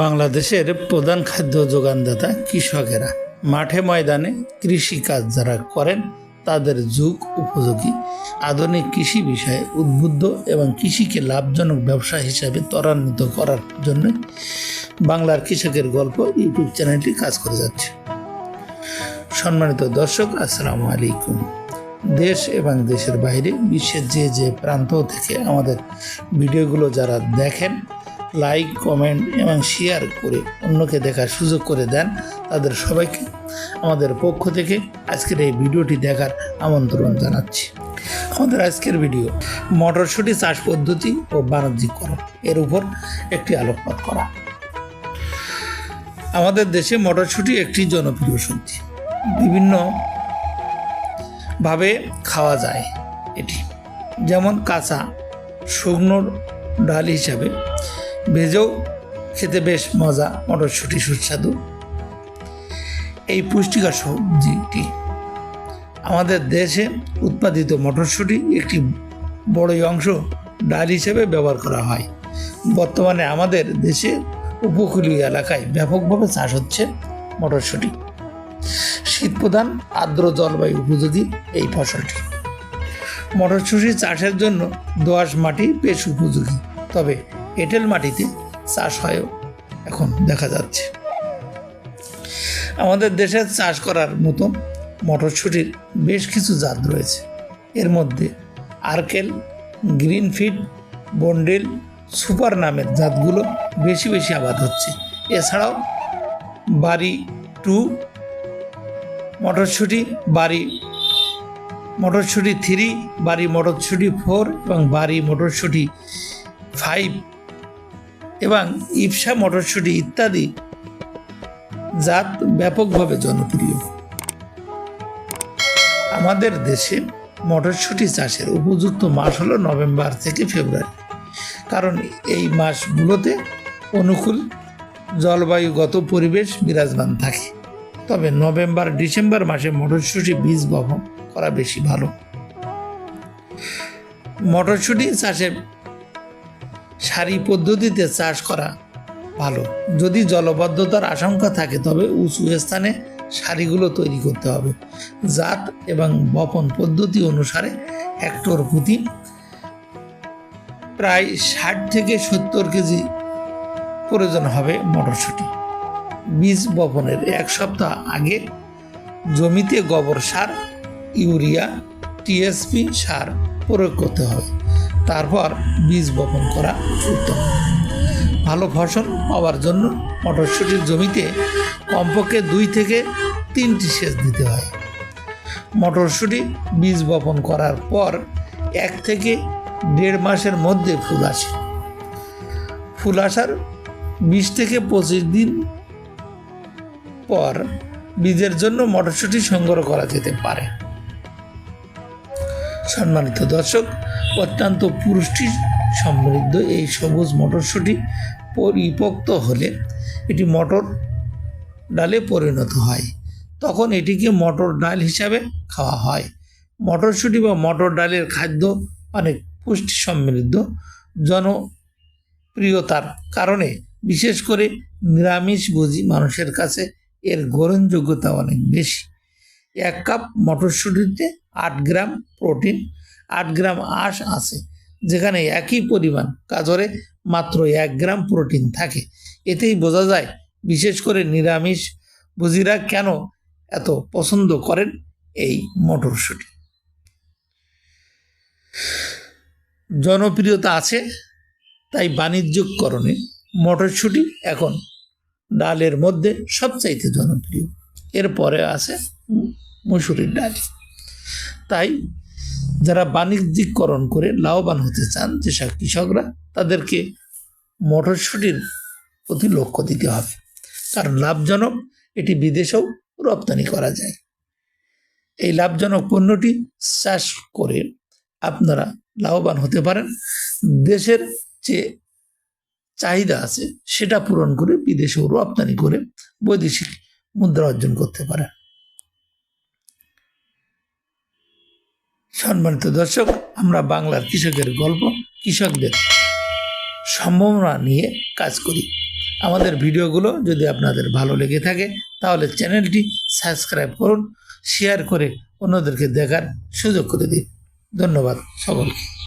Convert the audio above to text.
বাংলাদেশের প্রধান খাদ্য যোগানদাতা কৃষকেরা মাঠে ময়দানে কৃষিকাজ যারা করেন, তাদের যুগ উপযোগী। আধুনিক কৃষি বিষয়ে উদ্বুদ্ধ এবং কৃষিকে লাভজনক ব্যবসা হিসাবে ত্বরান্বিত করার জন্য বাংলার কৃষকের গল্প ইউটিউব চ্যানেলটি কাজ করে যাচ্ছে। সম্মানিত দর্শক, আসসালামু আলাইকুম। দেশ এবং দেশের বাইরে বিশ্বের যে যে প্রান্ত থেকে আমাদের ভিডিওগুলো যারা দেখেন লাইক কমেন্ট এবং শেয়ার করে অন্যকে দেখার সুযোগ করে দেন তাদের সবাইকে, আমাদের পক্ষ থেকে আজকের এই ভিডিওটি দেখার আমন্ত্রণ জানাচ্ছি। আমাদের আজকের ভিডিও, মটরশুঁটি চাষ পদ্ধতি ও বাণিজ্যিকরণ, এর উপর একটি আলোকপাত করা। আমাদের দেশে মটরশুঁটি একটি জনপ্রিয় সবজি। বিভিন্ন ভাবে খাওয়া যায় এটি। যেমন কাঁচা শুকনো ডাল হিসাবে ভেজেও খেতে বেশ মজা, মটরশুঁটি, সুস্বাদু। এই পুষ্টিকর সবজিটি আমাদের দেশে উৎপাদিত মটরশুঁটি একটি বড়ই অংশ ডাল হিসেবে ব্যবহার করা হয়। বর্তমানে আমাদের দেশে উপকূলীয় এলাকায় ব্যাপকভাবে চাষ হচ্ছে মটরশুঁটি। শীতপ্রধান আর্দ্র জলবায়ু উপযোগী এই ফসলটি। মটরশুঁটি চাষের জন্য দোআঁশ মাটি বেশ উপযোগী, তবে এঁটেল মাটিতে চাষ হয়ও এখন দেখা যাচ্ছে। আমাদের দেশে চাষ করার মতো মটরশুঁটির বেশ কিছু জাত রয়েছে। এর মধ্যে আর্কেল, গ্রিনফিড, বন্ডেল, সুপার নামের জাতগুলো বেশি বেশি আবাদ হচ্ছে। এছাড়াও বাড়ি টু মটরশুঁটি বাড়ি মটরশুঁটি থ্রি বাড়ি মটরশুঁটি ফোর এবং বাড়ি মটরশুঁটি ফাইভ এবং ইপসা মটরশুঁটি ইত্যাদি জাত ব্যাপকভাবে জনপ্রিয়। আমাদের দেশে মটরশুঁটি চাষের উপযুক্ত মাস হলো নভেম্বর থেকে ফেব্রুয়ারি। কারণ এই মাসগুলোতে অনুকূল জলবায়ুগত পরিবেশ বিরাজমান থাকে। তবে নভেম্বর, ডিসেম্বর মাসে মটরশুঁটি বীজ বপন করা বেশি ভালো। মটরশুঁটি চাষে সারি পদ্ধতিতে চাষ করা ভালো। যদি জলবদ্ধতার আশঙ্কা থাকে, তবে উঁচু স্থানে সারিগুলো তৈরি করতে হবে। জাত এবং বপন পদ্ধতি অনুসারে হেক্টর প্রতি প্রায় ষাট থেকে সত্তর কেজি প্রয়োজন হবে মটরশুঁটি। বীজ বপনের এক সপ্তাহ আগে জমিতে গোবর সার, ইউরিয়া, টিএসপি সার প্রয়োগ করতে হবে। তারপর বীজ বপন করা উত্তম। ভালো ফসল পাওয়ার জন্য মটরশুঁটির জমিতে কমপক্ষে দুই থেকে তিনটি সেচ দিতে হয়। মটরশুঁটি বীজ বপন করার পর এক থেকে দেড় মাসের মধ্যে ফুল আসে। ফুল আসার বিশ থেকে পঁচিশ দিন পর বীজের জন্য মটরশুঁটি সংগ্রহ করা যেতে পারে। সম্মানিত দর্শক, অত্যন্ত পুষ্টি সমৃদ্ধ এই সবুজ মটরশুঁটি পরিপক্ত হলে এটি মটর ডালে পরিণত হয়। তখন এটিকে মটর ডাল হিসাবে খাওয়া হয়। মটরশুঁটি বা মটর ডালের খাদ্য অনেক পুষ্টি সমৃদ্ধ, জনপ্রিয়তার কারণে। বিশেষ করে নিরামিষভোজী মানুষের কাছে এর গ্রহণযোগ্যতা অনেক বেশি। এক কাপ মটরশুঁটিতে আট গ্রাম প্রোটিন, আট গ্রাম আঁশ আছে। যেখানে একই পরিমাণ গাজরে মাত্র এক গ্রাম প্রোটিন থাকে। এতেই বোঝা যায়, বিশেষ করে নিরামিষ ভোজীরা কেন এত পছন্দ করেন এই মটরশুঁটি। জনপ্রিয়তা আছে, তাই বাণিজ্যিকরণে মটরশুঁটি এখন ডালের মধ্যে সবচাইতে জনপ্রিয়। এরপরে আছে মুসুরির ডাল। তাই যারা বাণিজ্যিকরণ করে লাভবান হতে চান যেসব কৃষকরা, তাদেরকে মটরশুঁটির প্রতি লক্ষ্য দিতে হবে। কারণ লাভজনক এটি বিদেশেও রপ্তানি করা যায়। এই লাভজনক পণ্যটি চাষ করে আপনারা লাভবান হতে পারেন। দেশের যে চাহিদা আছে, সেটা পূরণ করে বিদেশেও রপ্তানি করে বৈদেশিক মুদ্রা অর্জন করতে পারেন। সম্মানিত দর্শক, আমরা বাংলার কৃষকের গল্প, কৃষকদের সম্ভাবনা নিয়ে কাজ করি। আমাদের ভিডিওগুলো যদি আপনাদের ভালো লেগে থাকে, তাহলে চ্যানেলটি সাবস্ক্রাইব করুন, শেয়ার করে অন্যদেরকে দেখার সুযোগ করে দিন। ধন্যবাদ সকলকে।